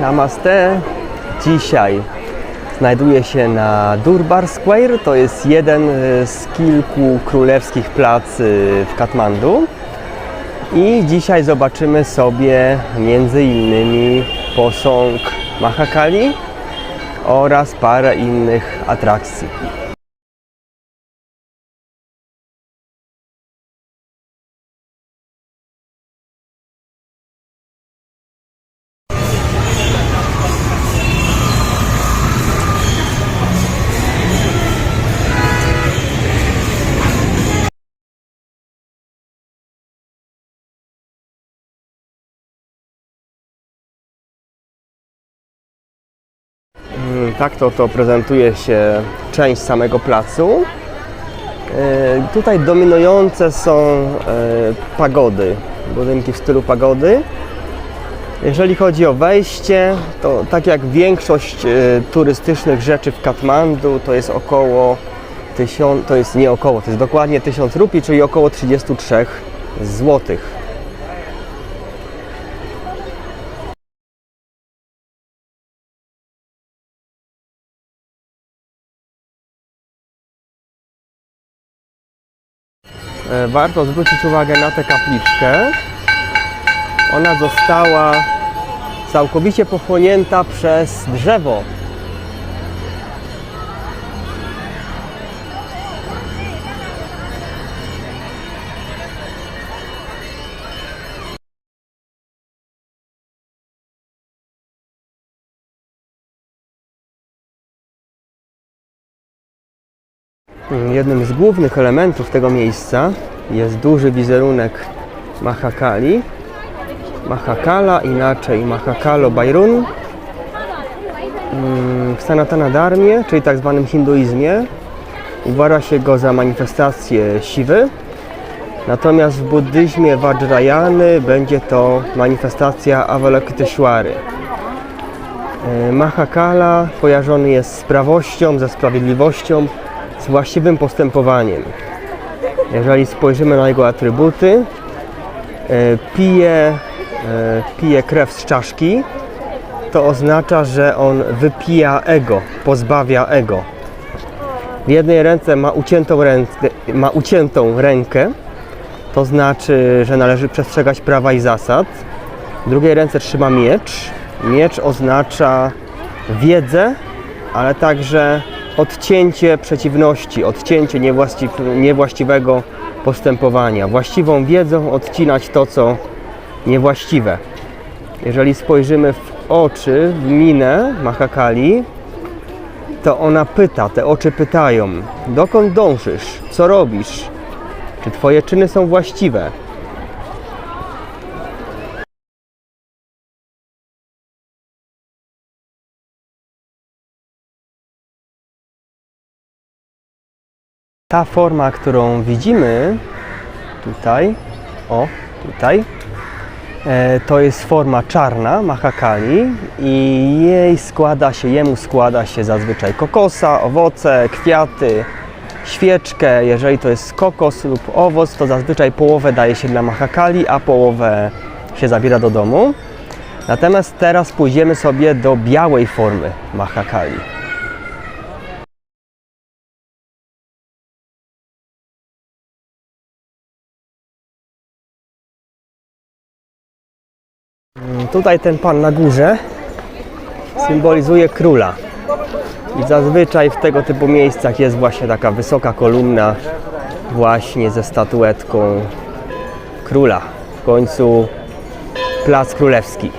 Namaste. Dzisiaj znajduję się na Durbar Square. To jest jeden y, z kilku królewskich plac y, w Katmandu. I dzisiaj zobaczymy sobie między innymi posąg Mahakali oraz parę innych atrakcji. Tak to, to prezentuje się część samego placu. E, Tutaj dominujące są e, pagody, budynki w stylu pagody. Jeżeli chodzi o wejście, to tak jak większość e, turystycznych rzeczy w Katmandu, to jest około 1000, to jest nie około, to jest dokładnie 1000 rupii, czyli około 33 złotych. Warto zwrócić uwagę na tę kapliczkę. Ona została całkowicie pochłonięta przez drzewo. Jednym z głównych elementów tego miejsca jest duży wizerunek Mahakali. Mahakala, inaczej Mahakalo Bairun. Mm, W Sanatana Dharmie, czyli tak zwanym hinduizmie, uważa się go za manifestację siwy. Natomiast w buddyzmie Vajrayany będzie to manifestacja Avalokiteshwary. Mahakala kojarzony jest z prawością, ze sprawiedliwością, właściwym postępowaniem. Jeżeli spojrzymy na jego atrybuty, e, pije, e, pije krew z czaszki, to oznacza, że on wypija ego, pozbawia ego. W jednej ręce ma uciętą, rękę, ma uciętą rękę, to znaczy, że należy przestrzegać prawa i zasad. W drugiej ręce trzyma miecz. Miecz oznacza wiedzę, ale także odcięcie przeciwności, odcięcie niewłaści- niewłaściwego postępowania. Właściwą wiedzą odcinać to, co niewłaściwe. Jeżeli spojrzymy w oczy, w minę Mahakali, to ona pyta, te oczy pytają, dokąd dążysz, co robisz, czy twoje czyny są właściwe. Ta forma, którą widzimy tutaj, o, tutaj, e, to jest forma czarna Mahakali i jej składa się, jemu składa się zazwyczaj kokosa, owoce, kwiaty, świeczkę. Jeżeli to jest kokos lub owoc, to zazwyczaj połowę daje się dla Mahakali, a połowę się zabiera do domu. Natomiast teraz pójdziemy sobie do białej formy Mahakali. Tutaj ten pan na górze symbolizuje króla. I zazwyczaj w tego typu miejscach jest właśnie taka wysoka kolumna właśnie ze statuetką króla. W końcu plac królewski.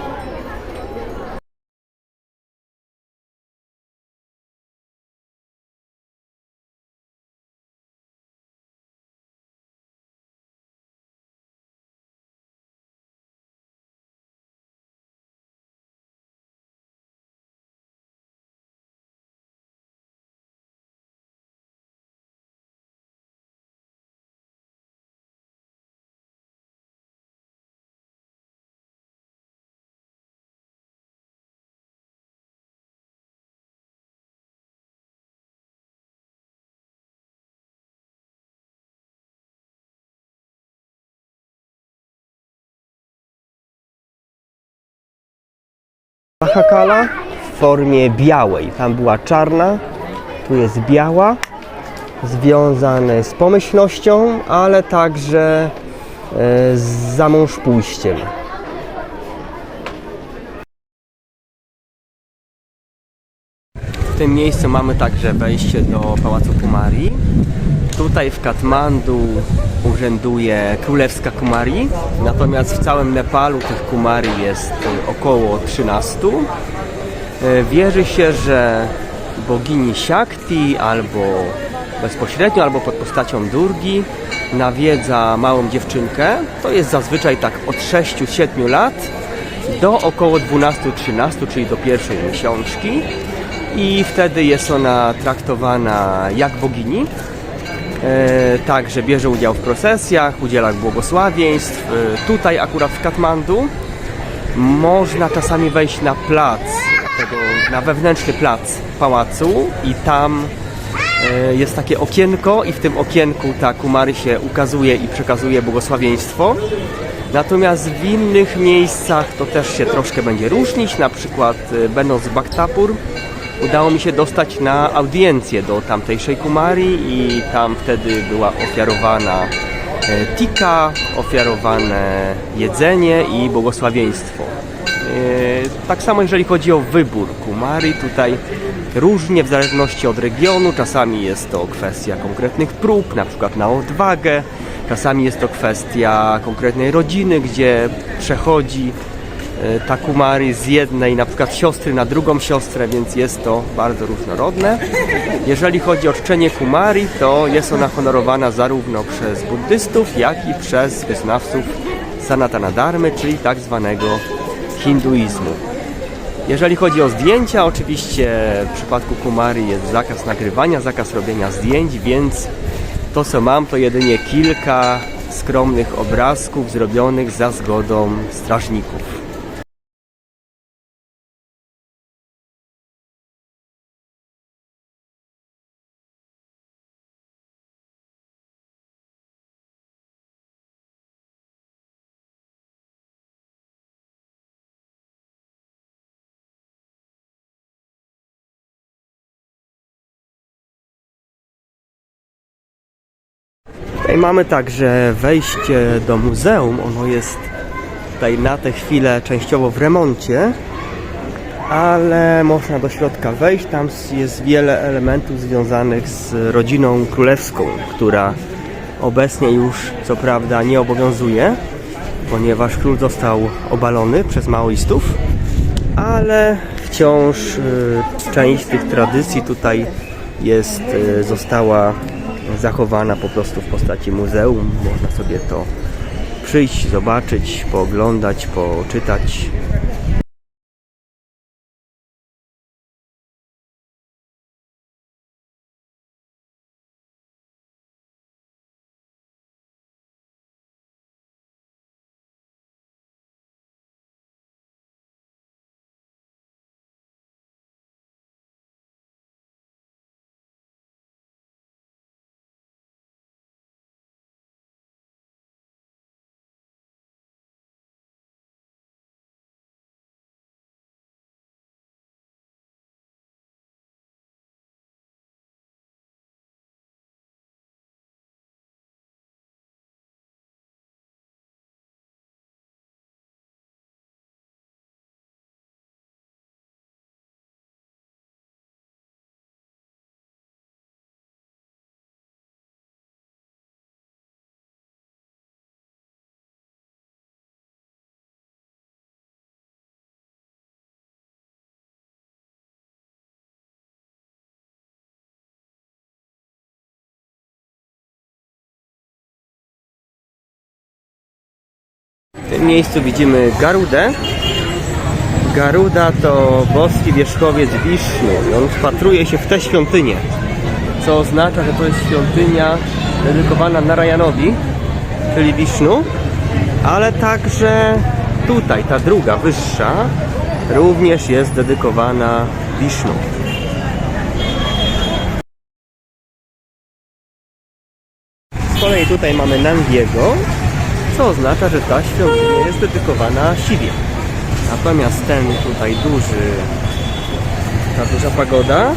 Mahakala w formie białej. Tam była czarna, tu jest biała, związane z pomyślnością, ale także e, z zamąż pójściem. W tym miejscu mamy także wejście do Pałacu Kumari. Tutaj w Katmandu urzęduje Królewska Kumari, natomiast w całym Nepalu tych Kumari jest około 13. Y, Wierzy się, że bogini Shakti albo bezpośrednio, albo pod postacią Durgi nawiedza małą dziewczynkę. To jest zazwyczaj tak od 6-7 lat do około 12-13, czyli do pierwszej miesiączki. I wtedy jest ona traktowana jak bogini. E, także bierze udział w procesjach, udziela błogosławieństw. E, tutaj akurat w Katmandu można czasami wejść na plac, tego, na wewnętrzny plac pałacu i tam e, jest takie okienko i w tym okienku ta Kumary się ukazuje i przekazuje błogosławieństwo. Natomiast w innych miejscach to też się troszkę będzie różnić, na przykład e, będąc w Bhaktapur udało mi się dostać na audiencję do tamtejszej Kumari i tam wtedy była ofiarowana e, tika, ofiarowane jedzenie i błogosławieństwo. E, Tak samo jeżeli chodzi o wybór Kumari, tutaj różnie w zależności od regionu, czasami jest to kwestia konkretnych prób, na przykład na odwagę, czasami jest to kwestia konkretnej rodziny, gdzie przechodzi e, ta Kumari z jednej na przykład siostry na drugą siostrę, więc jest to bardzo różnorodne. Jeżeli chodzi o czczenie Kumari, to jest ona honorowana zarówno przez buddystów, jak i przez wyznawców Sanatana Dharmy, czyli tak zwanego hinduizmu. Jeżeli chodzi o zdjęcia, oczywiście w przypadku Kumari jest zakaz nagrywania, zakaz robienia zdjęć, więc to co mam to jedynie kilka skromnych obrazków zrobionych za zgodą strażników. Mamy także wejście do muzeum. Ono jest tutaj na tę chwilę częściowo w remoncie, ale można do środka wejść. Tam jest wiele elementów związanych z rodziną królewską, która obecnie już co prawda nie obowiązuje, ponieważ król został obalony przez maoistów, ale wciąż y, część tych tradycji tutaj jest, y, została zachowana po prostu w postaci muzeum. Można sobie to przyjść, zobaczyć, pooglądać, poczytać. W tym miejscu widzimy Garudę. Garuda to boski wierzchowiec Wisznu i on wpatruje się w tę świątynię, co oznacza, że to jest świątynia dedykowana Narayanowi, czyli Wisznu, ale także tutaj, ta druga, wyższa, również jest dedykowana Wisznu. Z kolei tutaj mamy Nandiego, co oznacza, że ta świątynia jest dedykowana Siwie. Natomiast ten tutaj duży, ta duża pagoda,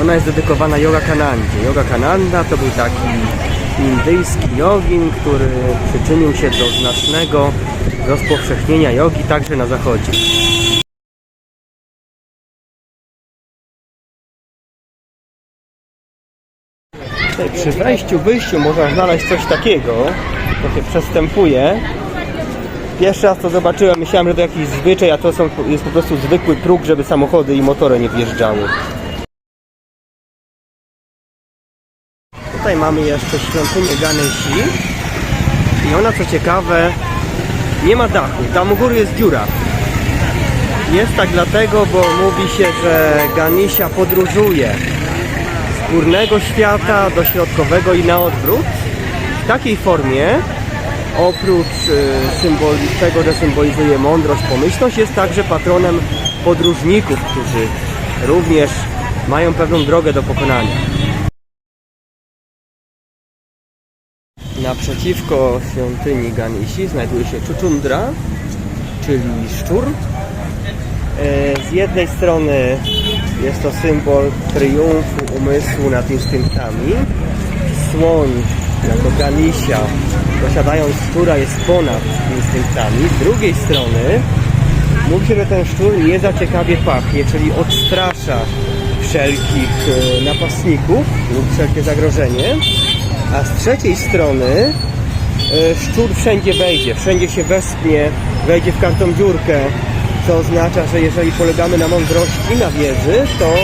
ona jest dedykowana Yoga Kanandzie. Yoga Kananda to był taki indyjski jogin, który przyczynił się do znacznego rozpowszechnienia jogi także na zachodzie. Przy wejściu, wyjściu można znaleźć coś takiego, to się przestępuje. Pierwszy raz to zobaczyłem, myślałem, że to jakiś zwyczaj, a to są, jest po prostu zwykły próg, żeby samochody i motory nie wjeżdżały. Tutaj mamy jeszcze świątynię Ganesi i ona co ciekawe nie ma dachu, tam u góry jest dziura. Jest tak dlatego, bo mówi się, że Ganesha podróżuje z górnego świata do środkowego i na odwrót. W takiej formie, oprócz y, symboli, tego, że symbolizuje mądrość, pomyślność, jest także patronem podróżników, którzy również mają pewną drogę do pokonania. Naprzeciwko świątyni Ganesi znajduje się Czuczundra, czyli szczur. E, Z jednej strony jest to symbol triumfu umysłu nad instynktami. Słoń jako Ganisia, posiadając szczura, jest ponad instynktami. Z drugiej strony mówi się, że ten szczur nie za ciekawie pachnie, czyli odstrasza wszelkich e, napastników lub wszelkie zagrożenie. A z trzeciej strony e, szczur wszędzie wejdzie, wszędzie się wespnie, wejdzie w każdą dziurkę, co oznacza, że jeżeli polegamy na mądrości, na wiedzy, to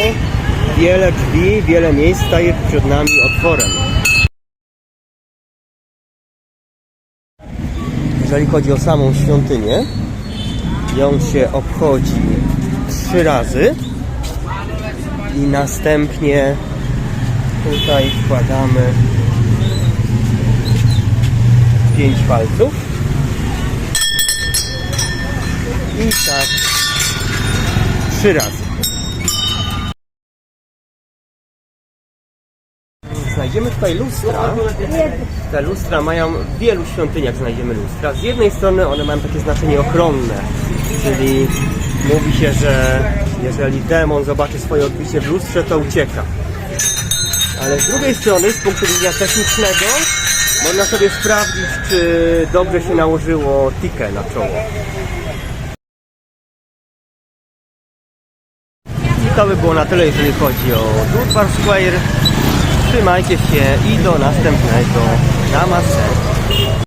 wiele drzwi, wiele miejsc staje przed nami otworem. Jeżeli chodzi o samą świątynię, ją się obchodzi trzy razy i następnie tutaj wkładamy pięć palców i tak trzy razy. Znajdziemy tutaj lustra. Te lustra mają w wielu świątyniach znajdziemy lustra. Z jednej strony one mają takie znaczenie ochronne, czyli mówi się, że jeżeli demon zobaczy swoje odbicie w lustrze, to ucieka. Ale z drugiej strony, z punktu widzenia technicznego, można sobie sprawdzić, czy dobrze się nałożyło tikę na czoło. I to by było na tyle, jeżeli chodzi o Durbar Square. Trzymajcie się i do następnego. Namaste.